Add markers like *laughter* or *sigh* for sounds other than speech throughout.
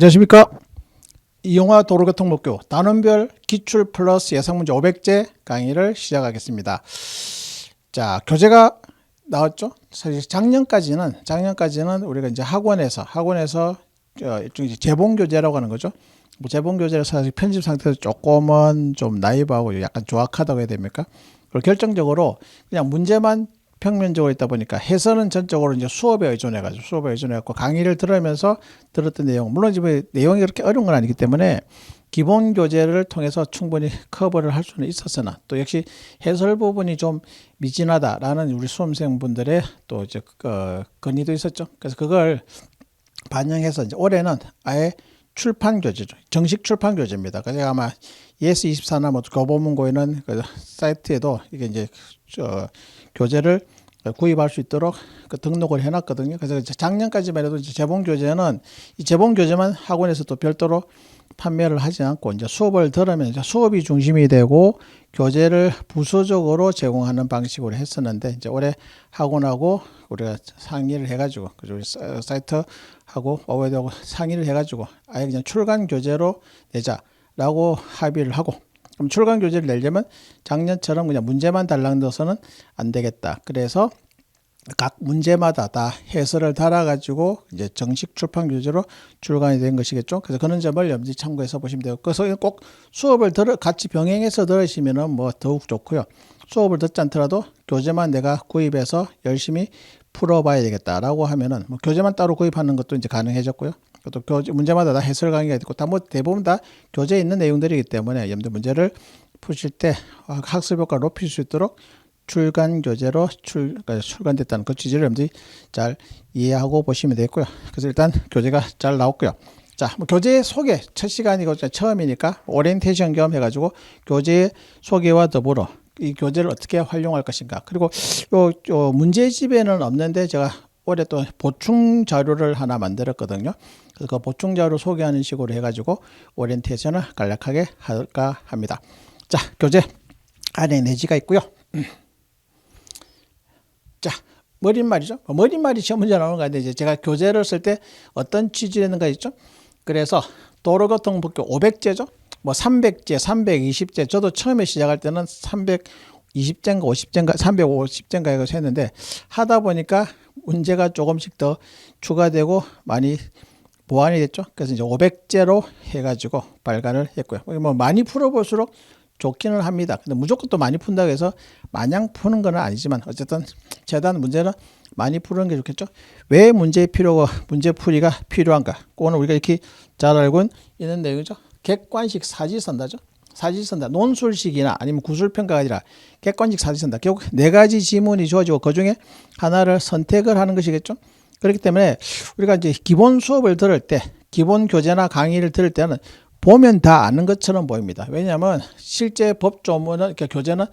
안녕하십니까. 이용화 도로교통목교 단원별 기출 플러스 예상문제 500제 강의를 시작하겠습니다. 자, 교재가 나왔죠? 사실 작년까지는 작년까지는 우리가 이제 학원에서 학원에서 어, 일종의 재봉 교재라고 하는 거죠. 뭐 재봉 교재를 사실 편집 상태에서 조금은 좀 나이브하고 약간 조악하다고 해야 됩니까? 그리고 결정적으로 그냥 문제만 평면적으로 있다 보니까 해설은 전적으로 이제 수업에 의존해가지고 수업에 의존해갖고 강의를 들으면서 들었던 내용 물론 지금 내용이 그렇게 어려운 건 아니기 때문에 기본 교재를 통해서 충분히 *laughs* 커버를 할 수는 있었으나 또 역시 해설 부분이 좀 미진하다라는 우리 수험생분들의 또 이제 어, 건의도 있었죠. 그래서 그걸 반영해서 이제 올해는 아예 출판 교재죠. 정식 출판 교재입니다. 그래서 아마 예스24나 뭐 교보문고에는 그 사이트에도 이게 이제 저 교재를 구입할 수 있도록 그 등록을 해놨거든요. 그래서 작년까지만 해도 재봉 교재는 이 재봉 교재만 학원에서 또 별도로 판매를 하지 않고 이제 수업을 들으면 이제 수업이 중심이 되고 교재를 부수적으로 제공하는 방식으로 했었는데 이제 올해 학원하고 우리가 상의를 해가지고 그죠 사이트하고 어웨이하고 상의를 해가지고 아예 그냥 출간 교재로 내자라고 합의를 하고 그럼 출간 교재를 내려면 작년처럼 그냥 문제만 달랑 넣어서는 안 되겠다. 그래서 각 문제마다 다 해설을 달아가지고 이제 정식 출판 교재로 출간이 된 것이겠죠. 그래서 그런 점을 염지 참고해서 보시면 되고, 그래서 꼭 수업을 들어 같이 병행해서 들으시면은 뭐 더욱 좋고요. 수업을 듣지 않더라도 교재만 내가 구입해서 열심히 풀어봐야 되겠다라고 하면은 뭐 교재만 따로 구입하는 것도 이제 가능해졌고요. 또 교재 문제마다 다 해설 강의가 있고 다 뭐 대부분 다 교재에 있는 내용들이기 때문에 여러분들 문제를 푸실 때 학습 효과를 높일 수 있도록 출간 교재로 출, 그러니까 출간됐다는 그 취지를 여러분들이 잘 이해하고 보시면 되겠고요. 그래서 일단 교재가 잘 나왔고요. 자, 뭐 교재 소개 첫 시간이고 처음이니까 오리엔테이션 겸 해가지고 교재 소개와 더불어 이 교재를 어떻게 활용할 것인가. 그리고 요, 요 문제집에는 없는데 제가 올해 또 보충 자료를 하나 만들었거든요. 그래서 그 보충 자료 소개하는 식으로 해가지고 오리엔테이션을 간략하게 할까 합니다. 자, 교재 안에 내지가 있고요. *clears throat* 자, 머릿말이죠. 머릿말이 시험 문제 나오는 거 아닌데 이제 제가 교재를 쓸 때 어떤 취지였는가 있죠. 그래서 도로교통법규 500제죠. 뭐 300제, 320제. 저도 처음에 시작할 때는 320제인가 50제인가 350제인가 해서 했는데 하다 보니까 문제가 조금씩 더 추가되고 많이 보완이 됐죠. 그래서 이제 500제로 해가지고 발간을 했고요. 뭐 많이 풀어볼수록 좋기는 합니다. 근데 무조건 또 많이 푼다고 해서 마냥 푸는 건 아니지만 어쨌든 재단 문제는 많이 푸는 게 좋겠죠. 왜 문제 필요가 문제 풀이가 필요한가? 그거는 우리가 이렇게 잘 알고 있는 내용이죠. 객관식 사지선다죠. 사지선다 논술식이나 아니면 구술평가가 아니라 객관식 사지선다. 결국 네 가지 지문이 주어지고 그 중에 하나를 선택을 하는 것이겠죠. 그렇기 때문에 우리가 이제 기본 수업을 들을 때 기본 교재나 강의를 들을 때는 보면 다 아는 것처럼 보입니다. 왜냐하면 실제 법 조문은 그러니까 교재는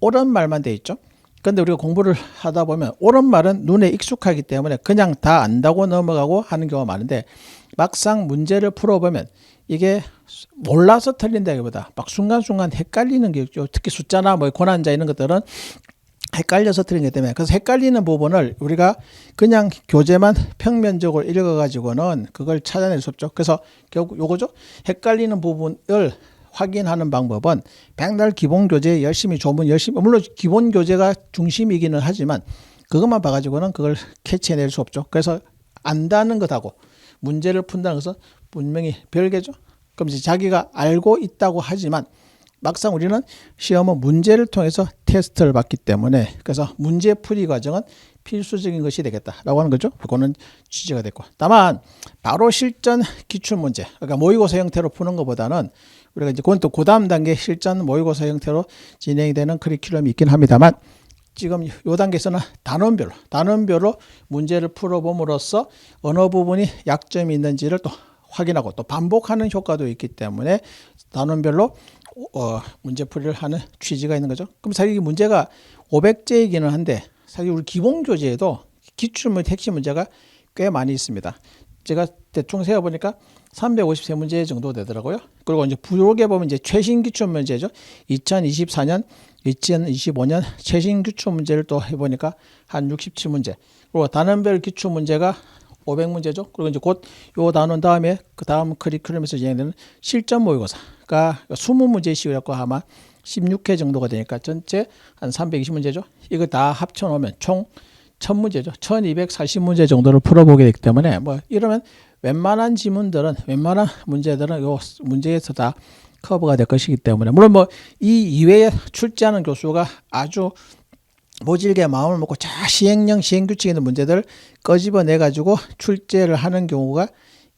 옳은 말만 돼 있죠. 근데 우리가 공부를 하다 보면 옳은 말은 눈에 익숙하기 때문에 그냥 다 안다고 넘어가고 하는 경우가 많은데 막상 문제를 풀어보면 이게 몰라서 틀린다기보다 막 순간순간 헷갈리는 게 있죠. 특히 숫자나 뭐 고난자 이런 것들은 헷갈려서 틀린 것 때문에 그래서 헷갈리는 부분을 우리가 그냥 교재만 평면적으로 읽어가지고는 그걸 찾아낼 수 없죠. 그래서 결국 요거죠. 헷갈리는 부분을 확인하는 방법은 백날 기본 교재 열심히 조문 열심히 물론 기본 교재가 중심이기는 하지만 그것만 봐가지고는 그걸 캐치해낼 수 없죠. 그래서 안다는 것하고 문제를 푼다는 것은 분명히 별개죠. 그럼 이제 자기가 알고 있다고 하지만 막상 우리는 시험은 문제를 통해서 테스트를 받기 때문에 그래서 문제 풀이 과정은 필수적인 것이 되겠다라고 하는 거죠. 그거는 취지가 됐고. 다만 바로 실전 기출 문제, 그러니까 모의고사 형태로 푸는 것보다는 우리가 이제 그건 또 고다음 단계 실전 모의고사 형태로 진행이 되는 커리큘럼이 있긴 합니다만 지금 요 단계에서는 단원별로 단원별로 문제를 풀어봄으로써 어느 부분이 약점이 있는지를 또 확인하고 또 반복하는 효과도 있기 때문에 단원별로 어, 문제풀이를 하는 취지가 있는 거죠. 그럼 사실 이 문제가 500제이기는 한데 사실 우리 기본 교재에도 기출문 핵심 문제가 꽤 많이 있습니다. 제가 대충 세어 보니까 350세 문제 정도 되더라고요. 그리고 이제 부록에 보면 이제 최신 기출 문제죠. 2024년, 2025년 최신 기출 문제를 또 해보니까 한 67문제. 그리고 단원별 기출 문제가 500문제죠. 그리고 이제 곧요 나눈 다음에 그 다음 커리큘럼에서 진행되는 실전 모의고사가 20문제씩이었고 아마 16회 정도가 되니까 전체 한 320문제죠. 이거 다 합쳐 놓으면 총 1000문제죠. 1240문제 정도를 풀어보게 되기 때문에 뭐 이러면 웬만한 지문들은 웬만한 문제들은 요 문제에서 다 커버가 될 것이기 때문에 물론 뭐 이 이외에 출제하는 교수가 아주 모질게 마음을 먹고 자 시행령 시행규칙 있는 문제들 꺼집어내 가지고 출제를 하는 경우가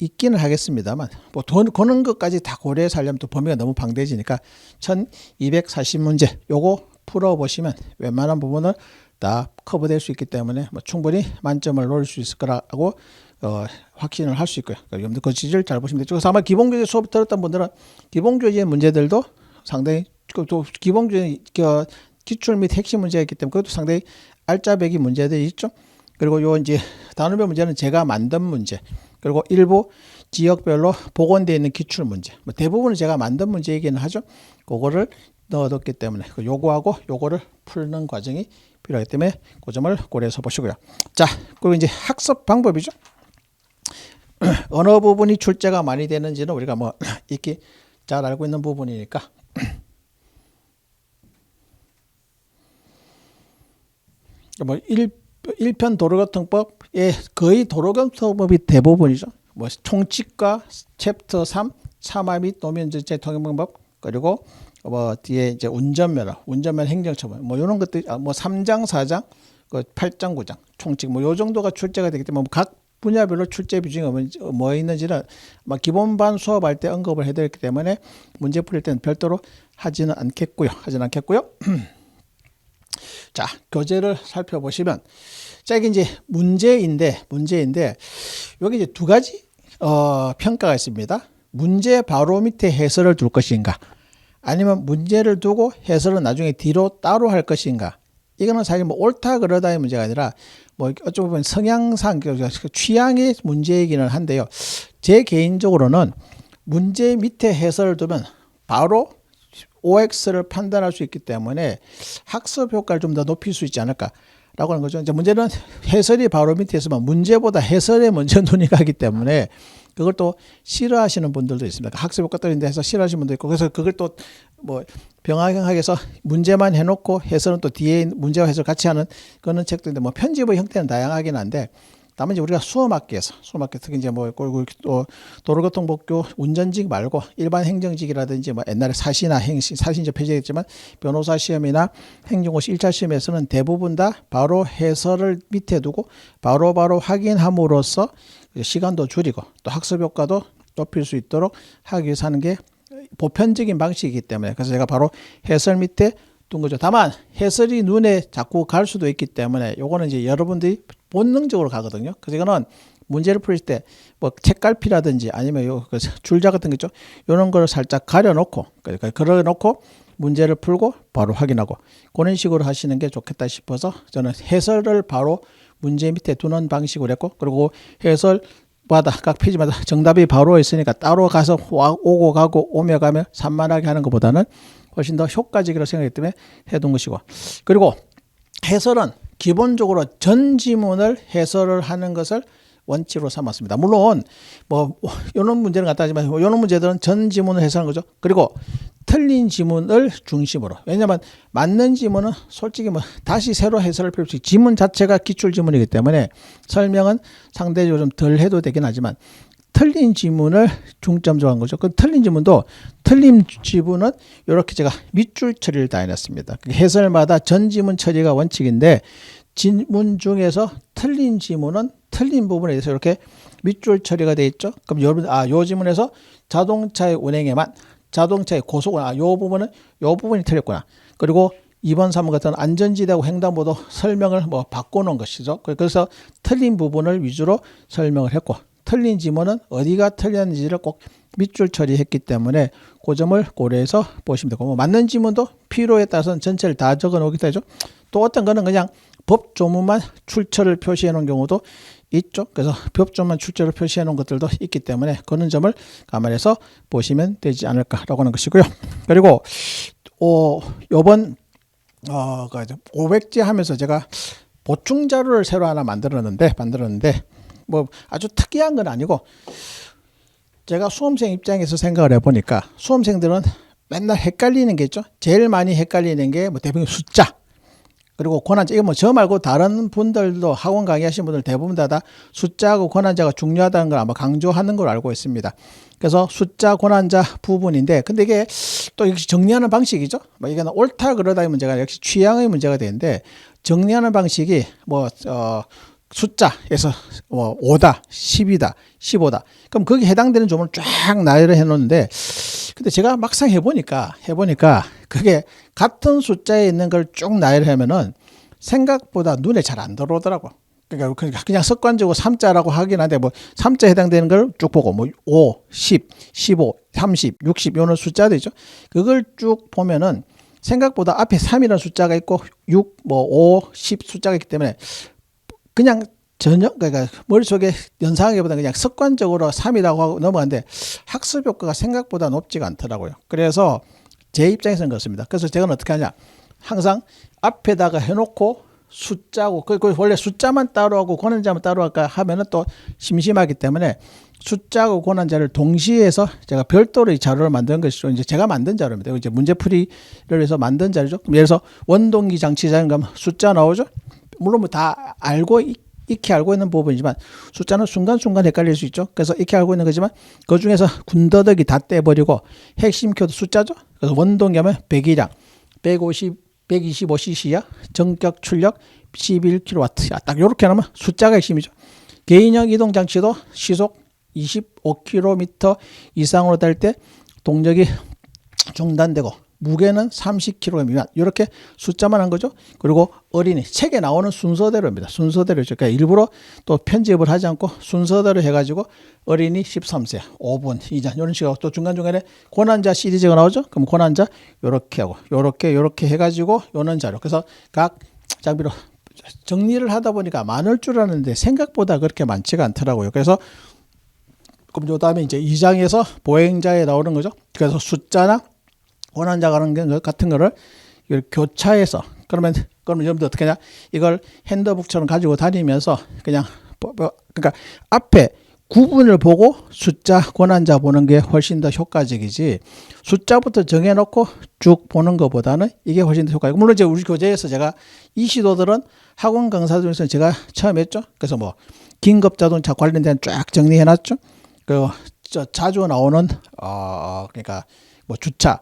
있기는 하겠습니다만 뭐 돈 거는 것까지 다 고려해서 하려면 또 범위가 너무 방대해지니까 1240문제 요거 풀어보시면 웬만한 부분을 다 커버될 수 있기 때문에 뭐 충분히 만점을 노릴 수 있을 거라고 어, 확신을 할 수 있고요. 그러니까 여러분들 그 지지를 잘 보시면 되죠. 그래서 아마 기본교재 수업 들었던 분들은 기본교재 문제들도 상당히 그또 기본교재 그 기출 및 핵심 문제가 있기 때문에 그것도 상당히 알짜배기 문제들이 있죠. 그리고 요 이제 단원별 문제는 제가 만든 문제 그리고 일부 지역별로 복원되어 있는 기출 문제 뭐 대부분은 제가 만든 문제이기는 하죠. 그거를 넣어뒀기 때문에 그 요거하고 요거를 풀는 과정이 필요하기 때문에 그 점을 고려해서 보시고요. 자 그리고 이제 학습 방법이죠. *clears throat* 어느 부분이 출제가 많이 되는지는 우리가 뭐 *clears throat* 익히 잘 알고 있는 부분이니까 뭐 1, 일편 도로교통법의 거의 도로교통법이 대부분이죠. 뭐 총칙과 챕터 3 차마 및 노면 전체 통행 방법 그리고 뭐 뒤에 이제 운전면허, 운전면허 행정처분 뭐 이런 것들 뭐 3장, 4장, 그 8장, 9장 총칙 뭐 요 정도가 출제가 되기 때문에 각 분야별로 출제 비중이 뭐- 뭐 있는지는 아마 기본반 수업할 때 언급을 해드렸기 때문에 문제 풀릴 때는 별도로 하지는 않겠고요. 하지는 않겠고요. *clears throat* 자, 교재를 살펴보시면 자, 이게 이제 문제인데 문제인데 여기 이제 두 가지 어, 평가가 있습니다. 문제 바로 밑에 해설을 둘 것인가 아니면 문제를 두고 해설은 나중에 뒤로 따로 할 것인가 이거는 사실 뭐 옳다 그러다의 문제가 아니라 뭐 어쩌 보면 성향상 그 취향의 문제이기는 한데요. 제 개인적으로는 문제 밑에 해설을 두면 바로 OX를 판단할 수 있기 때문에 학습 효과를 좀 더 높일 수 있지 않을까 라고 하는 거죠. 이제 문제는 해설이 바로 밑에 있으면 문제보다 해설에 먼저 눈이 가기 때문에 그걸 또 싫어하시는 분들도 있습니다. 그러니까 학습 효과 떨어진다 해서 싫어하시는 분도 있고 그래서 그걸 또 뭐 병합형하게 해서 문제만 해놓고 해설은 또 뒤에 문제와 해설 같이 하는 그런 있는데 뭐 편집의 형태는 다양하긴 한데 다만 이제 우리가 수험학계에서 수험학계 특히 이제 뭐 도로교통법규 운전직 말고 일반 행정직이라든지 뭐 옛날에 사시나 행시 사신제 폐지했지만 변호사 시험이나 행정고시 1차 시험에서는 대부분 다 바로 해설을 밑에 두고 바로 바로 확인함으로써 시간도 줄이고 또 학습 효과도 높일 수 있도록 하기 위해서 하는 게 보편적인 방식이기 때문에 그래서 제가 바로 해설 밑에 둔 거죠. 다만 해설이 눈에 자꾸 갈 수도 있기 때문에 요거는 이제 여러분들이 본능적으로 가거든요. 그래서 이거는 문제를 풀 때 뭐 책갈피라든지 아니면 요그 줄자 같은 거 있죠. 요런 거를 살짝 가려놓고 그러니까 걸어놓고 문제를 풀고 바로 확인하고 그런 식으로 하시는 게 좋겠다 싶어서 저는 해설을 바로 문제 밑에 두는 방식으로 했고 그리고 해설 마다 각 페이지마다 정답이 바로 있으니까 따로 가서 와- 오고 가고 오며 가며 산만하게 하는 것보다는 훨씬 더 효과적이라고 생각했기 때문에 해둔 것이고 그리고 해설은 기본적으로 전 지문을 해설을 하는 것을 원칙으로 삼았습니다. 물론 뭐 이런 문제는 갖다 하지만 이런 문제들은 전 지문을 해설하는 거죠. 그리고 틀린 지문을 중심으로 왜냐하면 맞는 지문은 솔직히 뭐 다시 새로 해설할 필요 없이 지문 자체가 기출 지문이기 때문에 설명은 상대적으로 좀 덜 해도 되긴 하지만 틀린 지문을 중점적으로 한 거죠. 그 틀린 지문도 틀린 지문은 이렇게 제가 밑줄 처리를 다 해놨습니다. 그 해설마다 전 지문 처리가 원칙인데 지문 중에서 틀린 지문은 틀린 부분에 대해서 이렇게 밑줄 처리가 돼 있죠. 그럼 여러분 아요 지문에서 자동차의 운행에만 자동차의 고속 아요 부분은 요 부분이 틀렸구나. 그리고 2번 3번 같은 안전지대하고 횡단보도 설명을 뭐 바꿔놓은 것이죠. 그래서 틀린 부분을 위주로 설명을 했고 틀린 지문은 어디가 틀렸는지를 꼭 밑줄 처리했기 때문에 그 점을 고려해서 보시면 되고 뭐 맞는 지문도 필요에 따라서는 전체를 다 적어 놓기도 하죠. 또 어떤 거는 그냥 법 조문만 출처를 표시해 놓은 경우도 있죠. 그래서 법 조문만 출처를 표시해 놓은 것들도 있기 때문에 그런 점을 감안해서 보시면 되지 않을까라고 하는 것이고요. 그리고 어, 요번 어, 그 500제 하면서 제가 보충 자료를 새로 하나 만들었는데 만들었는데 뭐 아주 특이한 건 아니고 제가 수험생 입장에서 생각을 해보니까 수험생들은 맨날 헷갈리는 게 있죠. 제일 많이 헷갈리는 게 뭐 대부분 숫자. 그리고 권한자 이거 뭐 저 말고 다른 분들도 학원 강의하신 분들 대부분 다, 다 숫자하고 권한자가 중요하다는 걸 아마 강조하는 걸 알고 있습니다. 그래서 숫자 권한자 부분인데 근데 이게 또 역시 정리하는 방식이죠. 뭐 이게 옳다 그러다의 문제가 역시 취향의 문제가 되는데 정리하는 방식이 뭐 어, 숫자에서 뭐 5다, 10이다, 15다. 그럼 거기에 해당되는 점을 쫙 나열을 해 놓는데 근데 제가 막상 해 보니까 해 보니까 그게 같은 숫자에 있는 걸 쭉 나열하면은 생각보다 눈에 잘 안 들어오더라고. 그러니까 그냥- 습관적으로 3자라고 하긴 한데 뭐 3자 해당되는 걸 쭉 보고 뭐 5, 10, 15, 30, 60 요런 숫자도 있죠. 그걸 쭉 보면은 생각보다 앞에 3이라는 숫자가 있고 6, 뭐 5, 10 숫자가 있기 때문에 그냥 전혀 그러니까 머릿속에 연상하기보다 그냥 습관적으로 3이라고 하고 넘어가는데 학습 효과가 생각보다 높지가 않더라고요. 그래서 제 입장에서는 그렇습니다. 그래서 제가 어떻게 하냐. 항상 앞에다가 해놓고 숫자고 그, 그 원래 숫자만 따로 하고 권한자만 따로 할까 하면은 또 심심하기 때문에 숫자하고 권한자를 동시에 해서 제가 별도로 이 자료를 만든 것이죠. 이제 제가 만든 자료입니다. 이제 문제풀이를 위해서 만든 자료죠. 예를 들어서 원동기 장치자는 그럼 숫자 나오죠. 물론 뭐 다 알고 있- 익히 알고 있는 부분이지만 숫자는 순간순간 헷갈릴 수 있죠. 그래서 익히 알고 있는 거지만 그 중에서 군더더기 다 떼버리고 핵심 키워드 숫자죠. 그래서 원동기하면 100이량, 150, 125cc야, 정격 출력 11kW. 딱 이렇게 하면 숫자가 핵심이죠. 개인형 이동 장치도 시속 25km 이상으로 달 때 동력이 중단되고 무게는 30kg 미만 이렇게 숫자만 한 거죠. 그리고 어린이 책에 나오는 순서대로입니다. 순서대로죠. 그러니까 일부러 또 편집을 하지 않고 순서대로 해가지고 어린이 13세 5분 이전 이런 식으로 또 중간 중간에 고난자 시리즈가 나오죠. 그럼 고난자 요렇게 하고 요렇게 요렇게 해가지고 요는 자료. 그래서 각 장비로 정리를 하다 보니까 많을 줄 알았는데 생각보다 그렇게 많지가 않더라고요. 그래서 그럼 요 다음에 이제 2장에서 보행자에 나오는 거죠. 그래서 숫자나 원한자 가는 것 같은 거를 이걸 교차해서 그러면 그러면 여러분들 어떻게 하냐? 이걸 핸드북처럼 가지고 다니면서 그냥 그러니까 앞에 구분을 보고 숫자 권한자 보는 게 훨씬 더 효과적이지. 숫자부터 정해놓고 쭉 보는 것보다는 이게 훨씬 더 효과적이고 물론 이제 우리 교재에서 제가 이 시도들은 학원 강사 중에서 제가 처음 했죠. 그래서 뭐 긴급 자동차 관련된 쫙 정리해놨죠. 그저 자주 나오는 어 그러니까 뭐 주차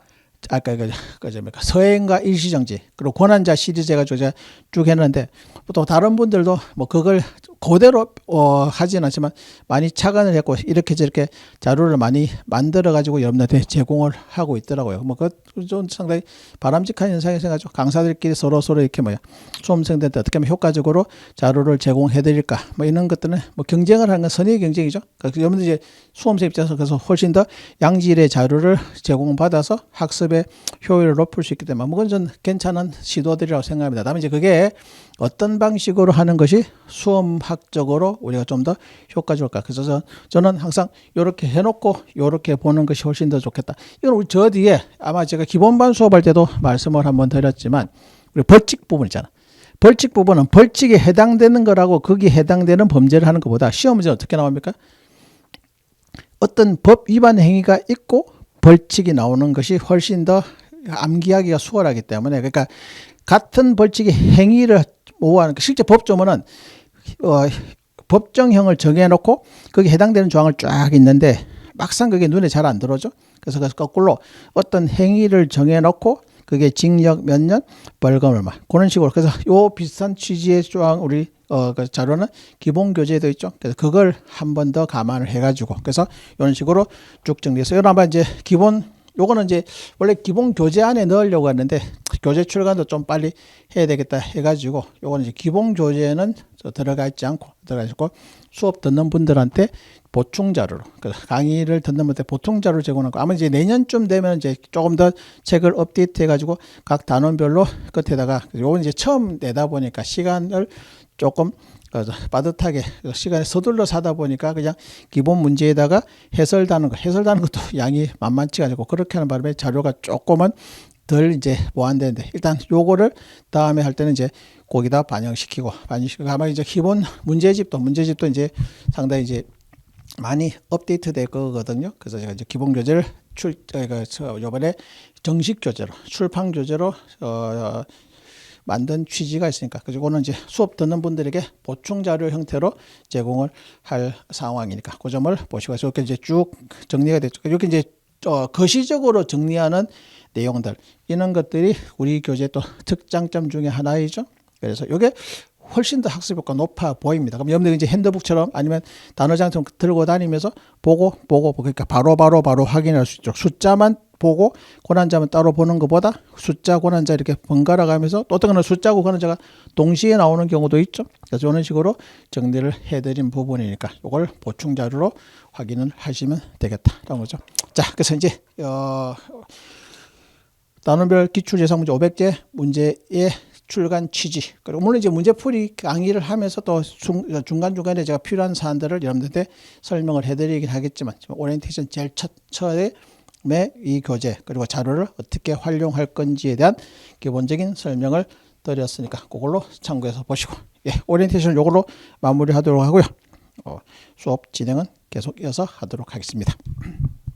아까 그 그저 뭡니까 서행과 일시정지 그리고 권한자 시리즈 제가 쭉 했는데 또 다른 분들도 뭐 그걸 그대로 어 하지는 않지만 많이 착안을 했고 이렇게 저렇게 자료를 많이 만들어 가지고 여러분들한테 제공을 하고 있더라고요. 뭐그좀 상당히 바람직한 현상이 생각하죠. 강사들끼리 서로 서로 이렇게 뭐야 수험생들한테 어떻게 하면 효과적으로 자료를 제공해 드릴까 뭐 이런 것들은 뭐 경쟁을 하는 건 선의 경쟁이죠. 그러니까 여러분들 이제 수험생 입장에서 그래서 훨씬 더 양질의 자료를 제공받아서 학습 의 효율을 높일 수 있기 때문에 뭐 그건 전 괜찮은 시도들이라고 생각합니다. 다음에 이제 그게 어떤 방식으로 하는 것이 수험학적으로 우리가 좀 더 효과적일까. 그래서 저- 저는 항상 이렇게 해놓고 이렇게 보는 것이 훨씬 더 좋겠다. 이건 우리 저 뒤에 아마 제가 기본반 수업할 때도 말씀을 한번 드렸지만 우리 벌칙 부분 있잖아. 벌칙 부분은 벌칙에 해당되는 거라고 거기에 해당되는 범죄를 하는 것보다 시험 문제 어떻게 나옵니까? 어떤 법 위반 행위가 있고 벌칙이 나오는 것이 훨씬 더 암기하기가 수월하기 때문에 그러니까 같은 벌칙의 행위를 모아하는 그 실제 법조문은 어, 법정형을 정해놓고 거기에 해당되는 조항을 쫙 있는데 막상 그게 눈에 잘 안 들어오죠. 그래서 그래서 거꾸로 어떤 행위를 정해놓고 그게 징역 몇 년, 벌금 얼마 그런 식으로 그래서 요 비슷한 취지의 조항 우리 어, 그 자료는 기본 교재에 도 있죠. 그래서 그걸 한 번 더 감안을 해가지고 그래서 이런 식으로 쭉 정리해서 이건 아마 이제 기본 요거는 이제 원래 기본 교재 안에 넣으려고 했는데 교재 출간도 좀 빨리 해야 되겠다 해가지고 요거는 이제 기본 교재는 저 들어가 있지 않고 들어가 있고 수업 듣는 분들한테 보충 자료로 그 강의를 듣는 분한테 보충 자료를 제공하고 아마 이제 내년쯤 되면 이제 조금 더 책을 업데이트 해가지고 각 단원별로 끝에다가 요건 이제 처음 내다 보니까 시간을 조금 어, 빠듯하게 시간에 서둘러 사다 보니까 그냥 기본 문제에다가 해설다는 거 해설다는 것도 *laughs* 양이 만만치가 않고 그렇게 하는 바람에 자료가 조금은 덜 이제 보완되는데 일단 요거를 다음에 할 때는 이제 거기다 반영시키고 반영시키고 아마 이제 기본 문제집도 문제집도 이제 상당히 이제 많이 업데이트 될 거거든요. 그래서 제가 이제 기본 교재를 출 저희가 저 요번에 정식 교재로 출판 교재로 어 만든 취지가 있으니까 그거는 이제 수업 듣는 분들에게 보충 자료 형태로 제공을 할 상황이니까 그 점을 보시고 이렇게 이제 쭉 정리가 됐죠. 이렇게 이제 어, 거시적으로 정리하는 내용들 이런 것들이 우리 교재 또 특장점 중에 하나이죠. 그래서 이게 훨씬 더 학습 효과 높아 보입니다. 그럼 여러분들 이제 핸드북처럼 아니면 단어장처럼 들고 다니면서 보고 보고 그러니까 바로 바로 바로 확인할 수 있도록 숫자만 보고 고난자만 따로 보는 것보다 숫자 고난자 이렇게 번갈아 가면서 또 어떤 거는 숫자고 고난자가 동시에 나오는 경우도 있죠. 그래서 이런 식으로 정리를 해드린 부분이니까 이걸 보충 자료로 확인을 하시면 되겠다라는 거죠. 자, 그래서 이제 어, 단원별 기출예상 문제 500제 문제의 출간 취지 그리고 물론 이제 문제풀이 강의를 하면서 또 중간 중간에 제가 필요한 사안들을 여러분들한테 설명을 해드리긴 하겠지만 오리엔테이션 제일 첫 처음에 이 교재 그리고 자료를 어떻게 활용할 건지에 대한 기본적인 설명을 드렸으니까 그걸로 참고해서 보시고 예, 오리엔테이션 요걸로 마무리하도록 하고요. 어, 수업 진행은 계속 이어서 하도록 하겠습니다.